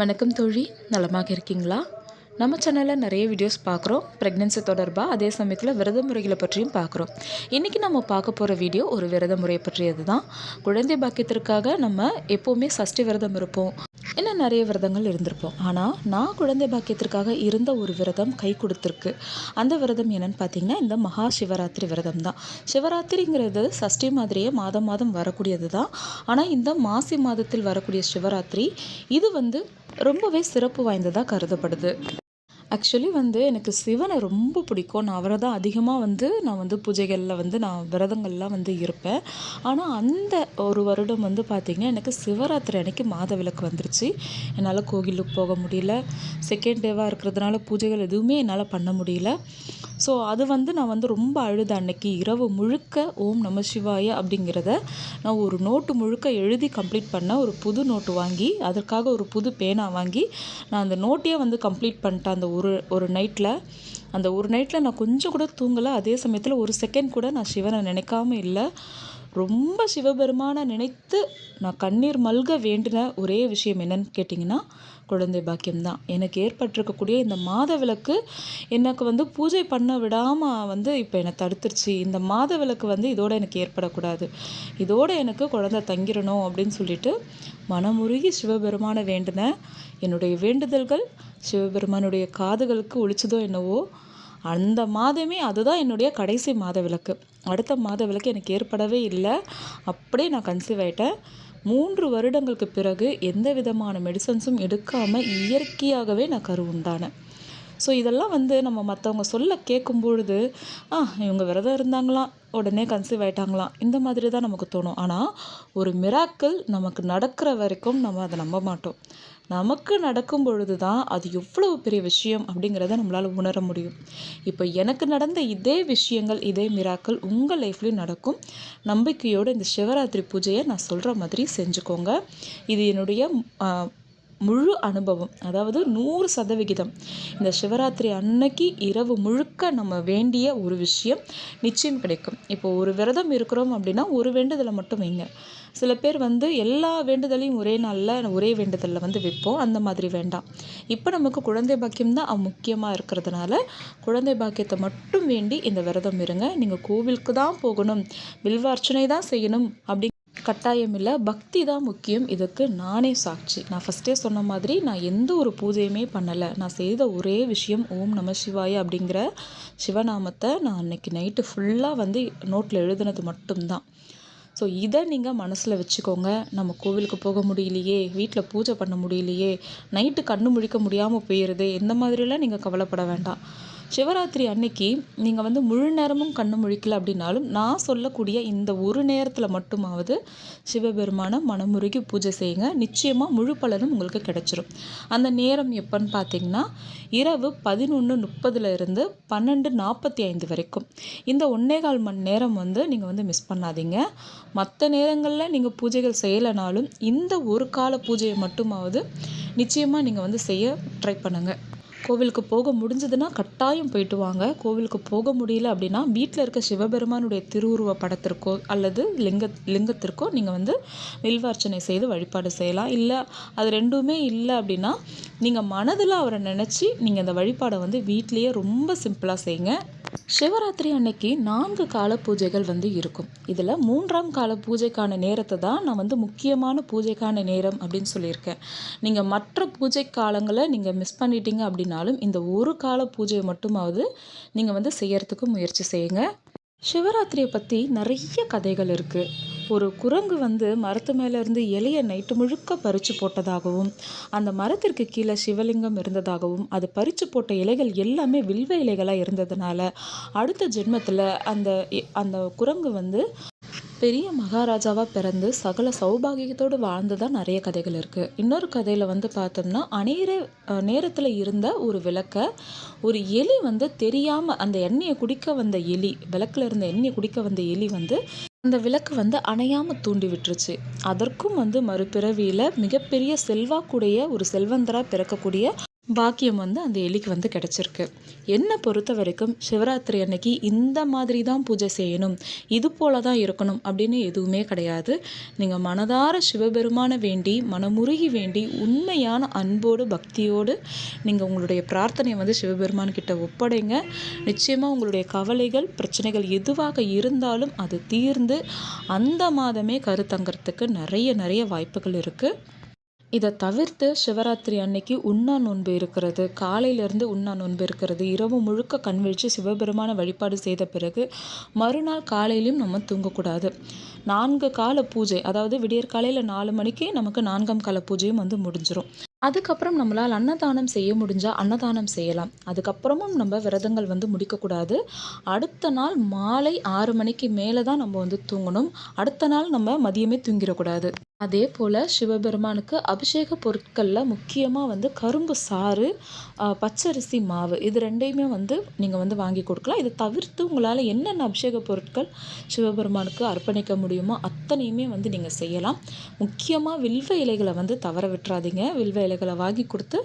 வணக்கம் தோழி. நலமாக இருக்கீங்களா? நம்ம சேனலில் நிறைய வீடியோஸ் பார்க்குறோம். ப்ரெக்னென்சி தொடர்பாக அதே சமயத்தில் விரத முறைகளை பற்றியும் பார்க்குறோம். இன்றைக்கி நம்ம பார்க்க போகிற வீடியோ ஒரு விரத முறை பற்றியது தான் குழந்தை பாக்கியத்திற்காக நம்ம எப்போவுமே சஷ்டி விரதம் இருப்போம். இன்னும் நிறைய விரதங்கள் இருந்திருப்போம். ஆனால் நான் குழந்தை பாக்கியத்திற்காக இருந்த ஒரு விரதம் கை கொடுத்துருக்கு. அந்த விரதம் என்னன்னு பார்த்தீங்கன்னா இந்த மகா சிவராத்திரி விரதம் தான். சிவராத்திரிங்கிறது சஷ்டி மாதிரியே மாதம் மாதம் வரக்கூடியது தான். ஆனால் இந்த மாசி மாதத்தில் வரக்கூடிய சிவராத்திரி இது வந்து ரொம்பவே சிறப்பு வாய்ந்ததாக கருதப்படுது. ஆக்சுவலி வந்து எனக்கு சிவனை ரொம்ப பிடிக்கும். நான் அவரை தான் அதிகமாக வந்து நான் வந்து பூஜைகளில் வந்து நான் விரதங்கள்லாம் வந்து இருப்பேன். ஆனால் அந்த ஒரு வருடம் வந்து பார்த்திங்கன்னா எனக்கு சிவராத்திரி அன்னைக்கு மாத விளக்கு வந்துருச்சு. என்னால் கோவிலுக்கு போக முடியல. செகண்ட் டேவாக இருக்கிறதுனால பூஜைகள் எதுவுமே என்னால் பண்ண முடியல. ஸோ அது வந்து நான் வந்து ரொம்ப அழுத அன்னைக்கு இரவு முழுக்க ஓம் நம சிவாய அப்படிங்கிறத நான் ஒரு நோட்டு முழுக்க எழுதி கம்ப்ளீட் பண்ண ஒரு புது நோட்டு வாங்கி அதற்காக ஒரு புது பேனா வாங்கி நான் அந்த நோட்டையே வந்து கம்ப்ளீட் பண்ணிட்டேன். அந்த ஒரு ஒரு நைட்டில் அந்த ஒரு நைட்டில் நான் கொஞ்சம் கூட தூங்கலை. அதே சமயத்தில் ஒரு செகண்ட் கூட நான் சிவனை நினைக்காம இல்லை. ரொம்ப சிவபெருமானை நினைத்து நான் கண்ணீர் மல்க வேண்டின ஒரே விஷயம் என்னன்னு கேட்டிங்கன்னா குழந்தை பாக்கியம்தான். எனக்கு ஏற்பட்டிருக்கக்கூடிய இந்த மாத விளக்கு எனக்கு வந்து பூஜை பண்ண விடாமல் வந்து இப்போ என்னை தடுத்துருச்சு. இந்த மாத விளக்கு வந்து இதோடு எனக்கு ஏற்படக்கூடாது. இதோடு எனக்கு குழந்தை தங்கிடணும் அப்படின்னு சொல்லிட்டு மனமுருகி சிவபெருமானை வேண்டினேன் என்னுடைய வேண்டுதல்கள் சிவபெருமானுடைய காதுகளுக்கு ஒழிச்சதோ என்னவோ அந்த மாதமே அதுதான் என்னுடைய கடைசி மாத விளக்கு. அடுத்த மாத விளக்கு எனக்கு ஏற்படவே இல்லை. அப்படியே நான் கன்சீவ் ஆகிட்டேன் மூன்று வருடங்களுக்கு பிறகு எந்த விதமான மெடிசன்ஸும் எடுக்காமல் இயற்கையாகவே நான் கரு உண்டானேன். ஸோ இதெல்லாம் வந்து நம்ம மற்றவங்க சொல்ல கேட்கும் பொழுது ஆ இவங்க விரதம் இருந்தாங்களாம் உடனே கன்சீவ் ஆயிட்டாங்களாம் இந்த மாதிரி தான் நமக்கு தோணும். ஆனால் ஒரு மிராக்கள் நமக்கு நடக்கிற வரைக்கும் நம்ம அதை நம்ப மாட்டோம். நமக்கு நடக்கும் பொழுது தான் அது எவ்வளவு பெரிய விஷயம் அப்படிங்கிறத நம்மளால் உணர முடியும். இப்போ எனக்கு நடந்த இதே விஷயங்கள் இதே மிராக்கள் உங்கள் லைஃப்லேயும் நடக்கும். நம்பிக்கையோடு இந்த சிவராத்திரி பூஜையை நான் சொல்கிற மாதிரி செஞ்சுக்கோங்க. இது என்னுடைய முழு அனுபவம் அதாவது நூறு சதவிகிதம். இந்த சிவராத்திரி அன்னைக்கு இரவு முழுக்க நம்ம வேண்டிய ஒரு விஷயம் நிச்சயம் கிடைக்கும். இப்போ ஒரு விரதம் இருக்கிறோம் அப்படின்னா ஒரு வேண்டுதலை மட்டும் வைங்க. சில பேர் வந்து எல்லா வேண்டுதலையும் ஒரே நாளில் ஒரே வேண்டுதலில் வந்து வைப்போம். அந்த மாதிரி வேண்டாம். இப்போ நமக்கு குழந்தை பாக்கியம் தான் முக்கியமாக இருக்கிறதுனால குழந்தை பாக்கியத்தை மட்டும் வேண்டி இந்த விரதம் இருங்க. நீங்கள் கோவிலுக்கு தான் போகணும். வில்வார்ச்சனை தான் செய்யணும் அப்படி கட்டாயம் இல்லை பக்தி தான் முக்கியம். இதுக்கு நானே சாட்சி. நான் ஃபஸ்ட்டே சொன்ன மாதிரி நான் எந்த ஒரு பூஜையுமே பண்ணலை. நான் செய்த ஒரே விஷயம் ஓம் நம சிவாய அப்படிங்கிற சிவநாமத்தை நான் அன்னைக்கு நைட்டு ஃபுல்லாக வந்து நோட்டில் எழுதுனது மட்டும்தான். ஸோ இதை நீங்கள் மனசில் வச்சுக்கோங்க. நம்ம கோவிலுக்கு போக முடியலையே வீட்டில் பூஜை பண்ண முடியலையே நைட்டு கண்ணு முழிக்க முடியாமல் போயிடுது இந்த மாதிரிலாம் நீங்கள் கவலைப்பட வேண்டாம். சிவராத்திரி அன்னைக்கு நீங்கள் வந்து முழு நேரமும் கண்ணு முழிக்கல அப்படின்னாலும் நான் சொல்லக்கூடிய இந்த ஒரு நேரத்தில் மட்டுமாவது சிவபெருமான மனமுருகி பூஜை செய்யுங்க. நிச்சயமாக முழு பலனும் உங்களுக்கு கிடைச்சிரும். அந்த நேரம் எப்போன்னு பார்த்தீங்கன்னா இரவு பதினொன்று முப்பதுல இருந்து பன்னெண்டு நாற்பத்தி ஐந்து வரைக்கும். இந்த ஒன்னே கால் மணி நேரம் வந்து நீங்கள் வந்து மிஸ் பண்ணாதீங்க. மற்ற நேரங்களில் நீங்கள் பூஜைகள் செய்யலைனாலும் இந்த ஒரு கால பூஜையை மட்டுமாவது நிச்சயமாக நீங்கள் வந்து செய்ய ட்ரை பண்ணுங்கள் கோவிலுக்கு போக முடிஞ்சதுன்னா கட்டாயம் போயிட்டு வாங்க. கோவிலுக்கு போக முடியல அப்படின்னா வீட்டில் இருக்க சிவபெருமானுடைய திருவுருவ படத்திற்கோ அல்லது லிங்க லிங்கத்திற்கோ நீங்கள் வந்து வில்வார்ச்சனை செய்து வழிபாடு செய்யலாம். இல்லை அது ரெண்டுமே இல்லை அப்படின்னா நீங்கள் மனதில் அவரை நினச்சி நீங்கள் அந்த வழிபாடை வந்து வீட்லேயே ரொம்ப சிம்பிளாக செய்யுங்க. சிவராத்திரி அன்னைக்கு நான்கு கால பூஜைகள் வந்து இருக்கும். இதில் மூன்றாம் கால பூஜைக்கான நேரத்தை தான் நான் வந்து முக்கியமான பூஜைக்கான நேரம் அப்படின்னு சொல்லியிருக்கேன். நீங்கள் மற்ற பூஜை காலங்களை நீங்கள் மிஸ் பண்ணிட்டீங்க அப்படின்னாலும் இந்த ஒரு கால பூஜையை மட்டுமாவது நீங்கள் வந்து செய்யறதுக்கு முயற்சி செய்யுங்க. சிவராத்திரியை பற்றி நிறைய கதைகள் இருக்குது ஒரு குரங்கு வந்து மரத்து மேலேருந்து இலையை நைட்டு முழுக்க பறித்து போட்டதாகவும் அந்த மரத்திற்கு கீழே சிவலிங்கம் இருந்ததாகவும் அது பறித்து போட்ட இலைகள் எல்லாமே வில்வ இலைகளாக இருந்ததுனால அடுத்த ஜென்மத்தில் அந்த அந்த குரங்கு வந்து பெரிய மகாராஜாவாக பிறந்து சகல சௌபாகியத்தோடு வாழ்ந்ததாக நிறைய கதைகள் இருக்குது இன்னொரு கதையில் வந்து பார்த்தோம்னா அநேர நேரத்தில் இருந்த ஒரு விளக்க ஒரு எலி வந்து தெரியாமல் அந்த எண்ணெயை குடிக்க வந்த எலி விளக்கில் இருந்த எண்ணெயை குடிக்க வந்த எலி வந்து அந்த விளக்கு வந்து அணையாமல் தூண்டி விட்டுருச்சு. அதற்கும் வந்து மறுபிறவியில் மிகப்பெரிய செல்வாக்குடைய ஒரு செல்வந்தராக பிறக்கக்கூடிய பாக்கியம் வந்து அந்த எலிக்கு வந்து கிடச்சிருக்கு. என்னை பொறுத்த வரைக்கும் சிவராத்திரி அன்னைக்கு இந்த மாதிரி தான் பூஜை செய்யணும். இது போல தான் இருக்கணும் அப்படின்னு எதுவுமே கிடையாது. நீங்கள் மனதார சிவபெருமானை வேண்டி மனமுருகி வேண்டி உண்மையான அன்போடு பக்தியோடு நீங்கள் உங்களுடைய பிரார்த்தனையை வந்து சிவபெருமான் கிட்ட ஒப்படைங்க. நிச்சயமாக உங்களுடைய கவலைகள் பிரச்சனைகள் எதுவாக இருந்தாலும் அது தீர்ந்து அந்த மாதமே கருத்தங்கிறதுக்கு நிறைய நிறைய வாய்ப்புகள் இருக்குது இதை தவிர்த்து சிவராத்திரி அன்னைக்கு உண்ணா நோன்பு இருக்கிறது. காலையிலேருந்து உண்ணா நோன்பு இருக்கிறது. இரவு முழுக்க கண் விழித்து சிவபெருமான வழிபாடு செய்த பிறகு மறுநாள் காலையிலையும் நம்ம தூங்கக்கூடாது. நான்கு கால பூஜை அதாவது விடியற் காலையில் நாலு மணிக்கு நமக்கு நான்காம் கால பூஜையும் வந்து முடிஞ்சிடும் அதுக்கப்புறம் நம்மளால் அன்னதானம் செய்ய முடிஞ்சால் அன்னதானம் செய்யலாம். அதுக்கப்புறமும் நம்ம விரதங்கள் வந்து முடிக்கக்கூடாது. அடுத்த நாள் மாலை ஆறு மணிக்கு மேலே தான் நம்ம வந்து தூங்கணும். அடுத்த நாள் நம்ம மதியமே தூங்கிடக்கூடாது. அதே போல் சிவபெருமானுக்கு அபிஷேக பொருட்களில் முக்கியமாக வந்து கரும்பு சாறு பச்சரிசி மாவு இது ரெண்டையுமே வந்து நீங்கள் வந்து வாங்கி கொடுக்கலாம். இதை தவிர்த்து உங்களால் என்னென்ன அபிஷேக பொருட்கள் சிவபெருமானுக்கு அர்ப்பணிக்க முடியுமோ அத்தனையுமே வந்து நீங்கள் செய்யலாம். முக்கியமாக வில்வ இலைகளை வந்து தவற விட்டுறாதீங்க. வில்வ இலைகளை வாங்கி கொடுத்து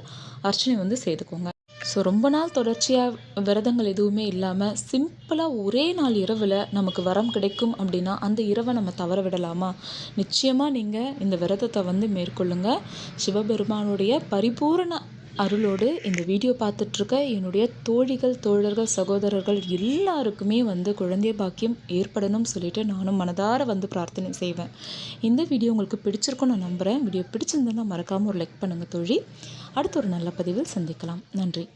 அர்ச்சனை வந்து செய்துக்கோங்க. ஸோ ரொம்ப நாள் தொடர்ச்சியாக விரதங்கள் எதுவுமே இல்லாமல் சிம்பிளாக ஒரே நாள் இரவில் நமக்கு வரம் கிடைக்கும் அப்படின்னா அந்த இரவை நம்ம தவற விடலாமா? நிச்சயமாக நீங்கள் இந்த விரதத்தை வந்து மேற்கொள்ளுங்கள் சிவபெருமானுடைய பரிபூரண அருளோடு இந்த வீடியோ பார்த்துட்ருக்க என்னுடைய தோழிகள் தோழர்கள் சகோதரர்கள் எல்லாருக்குமே வந்து குழந்தை பாக்கியம் ஏற்படணும்னு சொல்லிட்டு நானும் மனதார வந்து பிரார்த்தனை செய்வேன். இந்த வீடியோ உங்களுக்கு பிடிச்சிருக்கும் நான் நம்புகிறேன் வீடியோ பிடிச்சிருந்தேன்னா மறக்காமல் ஒரு லைக் பண்ணுங்கள் தோழி. அடுத்த ஒரு நல்ல பதிவில் சந்திக்கலாம். நன்றி.